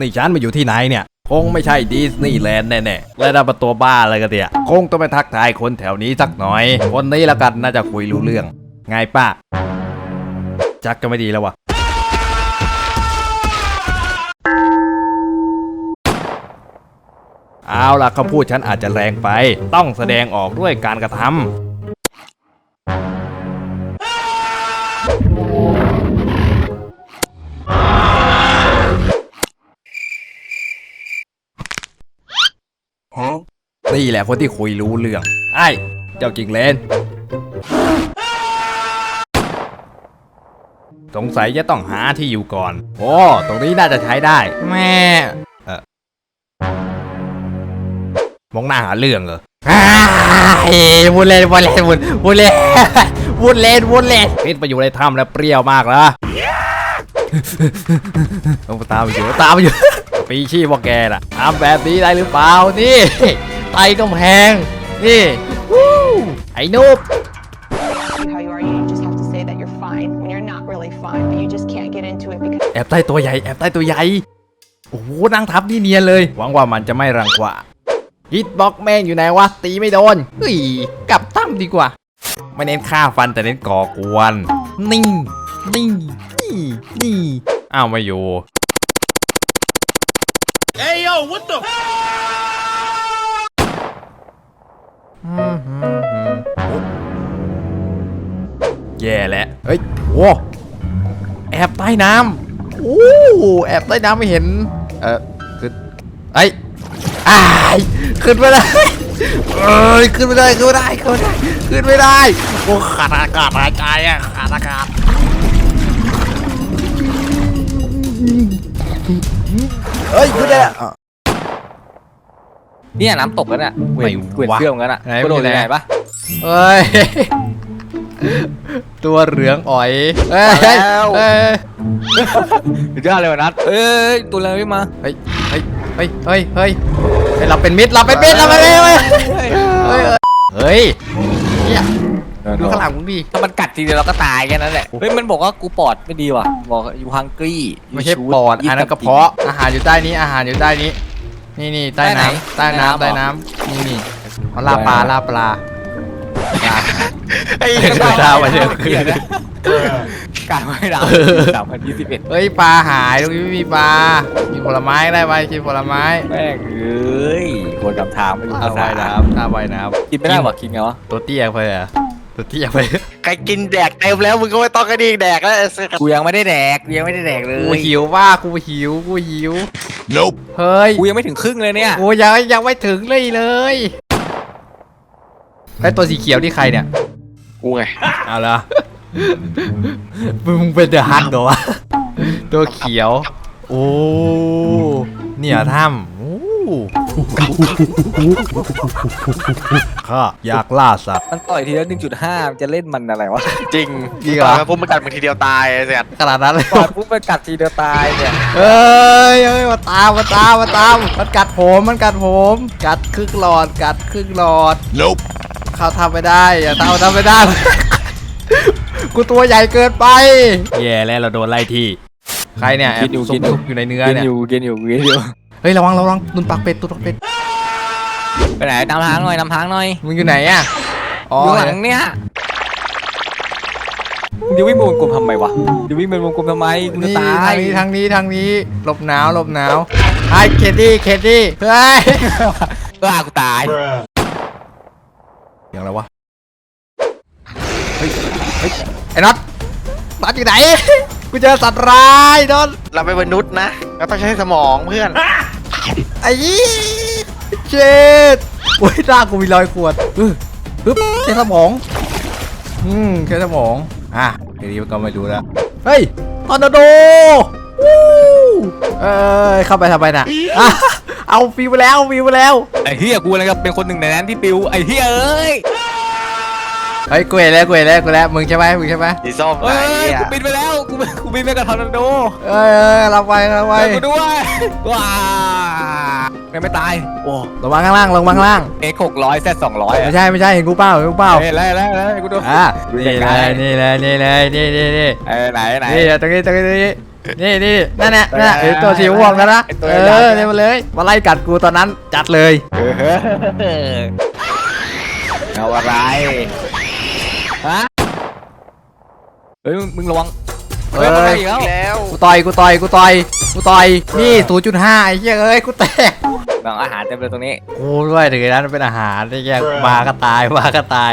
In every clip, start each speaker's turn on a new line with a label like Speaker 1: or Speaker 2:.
Speaker 1: นี่ฉันมาอยู่ที่ไหนเนี่ย คงไม่ใช่ดิสนีย์แลนด์แน่ๆ และวั่เป็นตัวบ้าอะไรกันเนี่ยคงต้องไปทักทายคนแถวนี้สักหน่อย คนนี้ละกันน่าจะคุยรู้เรื่องไงป้าจักก็ไม่ดีแล้ววะเอาล่ะคำพูดฉันอาจจะแรงไป ต้องแสดงออกด้วยการกระทำนี่แหละคนที่คุยรู้เรื่อง ไอ้เจ้ากิ่งเลน สงสัยจะต้องหาที่อยู่ก่อน โอ้ ตรงนี้น่าจะใช้ได้
Speaker 2: แม่เออ
Speaker 1: มองหน้าหาเรื่องเหรอวุ่นเล่นวุ่นเล่นวุ่นวุ้นเล่นวุ่นเล่นวุ่นเล่นพิษไปอยู่ในถ้ำแล้วเปรี้ยวมากแล้อวตามอยู่ ตามอยู่ ปีชีพว่าแกล่ะทำแบบนี้ได้หรือเปล่า นี่ไยกำแพงนี่ไอ้นุบแอบใต้ตัวใหญ่ แอบใต้ตัวใหญ่ โอ้โห นั่งทับนี่เนียนเลย หวังว่ามันจะไม่รังควาฮิตบ็อกแม่งอยู่ไหนวะ ตีไม่โดนเฮ้ยกลับตั้มดีกว่า ไม่เน้นฆ่าฟันแต่เน้นก่อกวน นิ่ง นิ่งนี่นี่อ้าวไม่อยู่้ยโย o what the? แย่แล้วเฮ้ยโอ้แอบใต้น้ำโอ้แอบใต้น้ำไม่เห็น เออึ้อไอ้ไอ้ขึ้นไม่ได้เอ้ย ขึ้นไม่ได้ขึ้นไม่ได้ขึ้นไม่ได้ขึ้นไม่ได้ โอ้ขาดอากาศหายใจอะขาดอากาศเฮ้ย ขึ้นได้
Speaker 2: นี่น้ำตกกันอ่ะเกลื่อนเชื่อมกันอ่ะไหนโดนไงปะ
Speaker 1: เอ้ยตัวเหลืองอ๋อยเอ้ยมาแล้วเอ้ยสยเลยวะนัท
Speaker 2: เอ้ยตัวอะไรไม่มา
Speaker 1: เฮ้ยเฮ้ยเฮ้ยเฮ้ยเฮ้ยเฮ้ยเราเป็นมิดเราเป็นมิดเราเป็นมิ้ยเฮ้ยเฮ้ยเฮ้ยเฮ้ยเเ
Speaker 2: ฮ้ยดูข้างหลังมึงดิถ้ามันกัดทีเดียวเราก็ตายแค่นั้นแหละเฮ้ยมันบอกว่ากูปอดไม่ดีว่ะบอกอยู่ฮังกี้
Speaker 1: ไม่ใช่ปอดอันนั้นกระเพาะอาหารอยู่ใต้นี้อาหารอยู่ใต้นี้นี่นี่ใต้น้ำใต้น้ำใต้น้ำนี่นี่เขาล่าปลาล่าปลาปลาไอ้กร
Speaker 2: าดาวมาเจอคืนกาไม่ดาวสาม
Speaker 1: พันยี่สิบเอ็ดเฮ้ยปลาหายตรงนี้ไม่มีปลากินผลไม้ได้ไหมกินผลไม้
Speaker 2: แม่เอ้ยคนกับทางไม่
Speaker 1: รู้ภาษาน้ำราใบน้ำ
Speaker 2: กินไม่ได้หรอกินไงวะ
Speaker 1: ตัวเตี้ยไปอ่ะตัวเตี้ยไป
Speaker 2: ใคร กินแดกเต็มแล้ว มึงก็ไม่ต้องกระดิ่งแดกแล้วกูยังไม่ได้แดกกูยังไม่ได้แดกเลยก
Speaker 1: ูหิวว่ากูหิวกูหิวน o เฮ้ยกู
Speaker 2: ยังไม่ถึงครึ่งเลยเนี่ยก
Speaker 1: ูยังยังไม่ถึงเลยเลย ไอตัวสีเขียวนี่ใครเนี่ย กูไง เอาละมึงเป็นเดอะฮั์เหรอวะ ตัวเขียว โอ้เนี่ยถ้ำข้าอยากล่าสัตว์
Speaker 2: มันต่อยทีละหนึ่งจุดห้าจะเล่นมันอะไรวะ จริงจริงเหรอพุ่มมันกัดมันทีเดียวตายเสียจขนาดนั้นเลยตพุ่มมันกัดทีเดียวตายเนี่ย
Speaker 1: เฮ้ยเฮ้ยมาตามมาตามมาตามมันกัดผม มันกัดผม กัดครึ่งหลอด กัดครึ่งหลอดลุบเขาทำไม่ได้อย่าเตาทำไม่ได้ กูตัวใหญ่เกินไปแย่แล้วเราโดนไล่ที่ใครเนี่ยแอบซุกอยู่ ในเนื้อเ
Speaker 2: นี่ยกินอยู่ กินอยู่กินอยู่
Speaker 1: เฮ้ยระวังระวังตุนปากเป็ด ตุนปากเป็ด
Speaker 2: ไปไหนนำทางหน่อยนำทางหน่อยมึงอยู่ไหนอ่ะอยู่หลังเนี่ยมึงจะวิ่งเป็นวงกลมทำไมวะจะวิ่งเป็นวงกลมทำไมึงจะนี่ตาทางน
Speaker 1: ี้ทางนี้ ทางนี้ หลบหนาวหลบหนาวไอ้เคดี้เคดี้เฮ้ยว้ากูตายอย่างไรวะ เฮ้ย เฮ้ย ไอ้น็อตน็อตอยู่ไหน กูเจอสัตว์ร้ายน็อต
Speaker 2: เราเป็นมนุษย์นะ เราต้องใช้สมองเพื่อน
Speaker 1: ไอ้เจ็ดโอ้ยร่างกูมีรอยขวดปึ๊บปึ๊บใชสมอง อืมใค้สมอง อ่ะทีนี้ก็ไม่รู้แล้วเฮ้ยตอนโด วู้เอ้ยเข้าไปทำไมน่ะเอาฟิวไปแล้วฟิวไปแล้ว
Speaker 2: ไอ้เฮียกูนะครับเป็นคนหนึ่งในนั้นที่ฟิว ไอ้เฮียเอ้ย
Speaker 1: เฮ้ยกูเห็นแล้วกูเห็นแล้วกูแล้วมึงใช่ไหมมึงใช่ไหมดีส้มไเฮ้ยกูบินไปแล้ว กู กูบินไปกับทอร์นาโดเฮ้ยเฮ้ยรับไว้รับไว้
Speaker 2: กูด้วยว้ายังไม่ตาย
Speaker 1: โอ้ ลงมาข้างล่าง ลงมาข้างล่าง
Speaker 2: เอ็กหกร้อยแซดสองร้อยไม
Speaker 1: ่ใช่ ไม่ใช่เห็นกูเปล่าเห็นกูเปล่าเ
Speaker 2: ฮ้ยแลวแล่ไลกูดู
Speaker 1: อ่ะนี่เลยนี่เลยนี่เลยนี่นี่นี่เอไหนไหนนี่ตรงนี้ตรงนี้ตรงนี้นี่นี่นั่นแหละนั่นแหละไอตัวสีม่วงแล้วนะ เออเนี่ยมาเลยมาไล่กัดกูตอนนั้นจัดเลยเอาอะไรฮะ
Speaker 2: เฮ้ยมึงระวังเฮ้ยแล
Speaker 1: ้ว กูต่อยกูต่อยกูต่อยกูต่อย นี่ศูนย์จุดห้าไอ้เหี้ยเอ้ย กูแตก
Speaker 2: บางอาหารเต็มเลยตรงนี้
Speaker 1: กูด้วยถึงนั้นเป็นอาหารไอ้เหี้ยมาก็ตายมาก็ตาย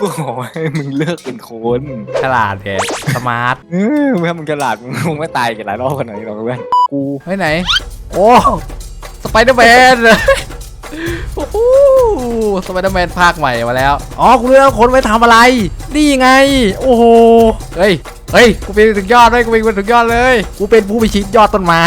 Speaker 2: กูขอให้มึงเลือกเป็นคน
Speaker 1: ฉลาดแกสมาร์ท
Speaker 2: เออถ้ามึงฉลาด มึงคงไม่ตายกี่หลายรอบขนาดนี้หรอกเพื่อน
Speaker 1: กูเฮ้ยไหน โอ้ สไปเดอร์แมนสไปเดอร์แมน ภาคใหม่มาแล้ว อ๋อ คุณเลือกคนไว้ทำอะไร นี่ไง โอ้โห เฮ้ย เฮ้ย กูเป็นถึงยอดเลยกูเป็นถึงยอดเลยกูเป็นผู้พิชิตยอดต้นไม้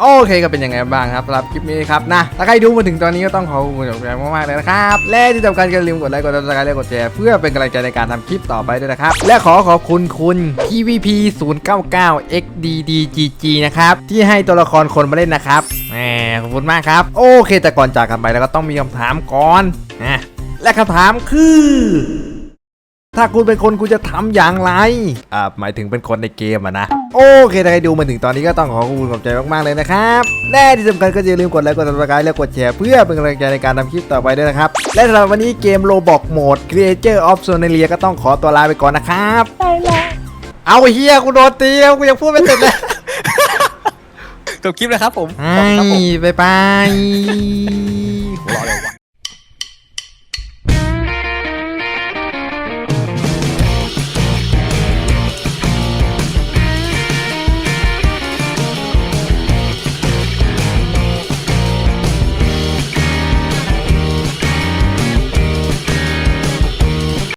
Speaker 1: โอเคก็เป็นยังไงบ้างครับสำหรับคลิปนี้ครับนะถ้าใครดูมาถึงตอนนี้ก็ต้องขอบคุณทาก่ามากๆเลยนะครับ และที่สำคัญก็ลืมกดไลค์กดติดตามและกดแชร์เพื่อเป็นกำลังใจในการทำคลิปต่อไปด้วยนะครับ และขอขอบคุณคุณ PVP 0 9 9 XDDGG นะครับที่ให้ตัวละครคนมาเล่นนะครับขอบคุณมากครับ โอเค แต่ก่อนจากกันไป แล้วก็ต้องมีคำถามก่อนนะและคำถามคือ ถ้าคุณเป็นคนคุณจะทำอย่างไร อ่า หมายถึงเป็นคนในเกมอะนะ โอเคถ้าใครดูมาถึงตอนนี้ก็ต้องขอขอบคุณขอบใจมากๆเลยนะครับแน่ ที่สำคัญก็อย่าลืมกดไลค์กดติดตามและกดแชร์เพื่อเป็นกำลังใจในการทำคลิปต่อไปด้วยนะครับและสำหรับวันนี้เกมโลบอกโหมด c r e a t o r of Sonalia ก็ต้องขอตัวลาไปก่อนนะครับไปเอาเฮียกูโดนตีกูยังพูดไม่เสร็จเลย
Speaker 2: จบคลิปแล้วครับผม
Speaker 1: บครับผม บ๊ายบายรเร็วว่ะ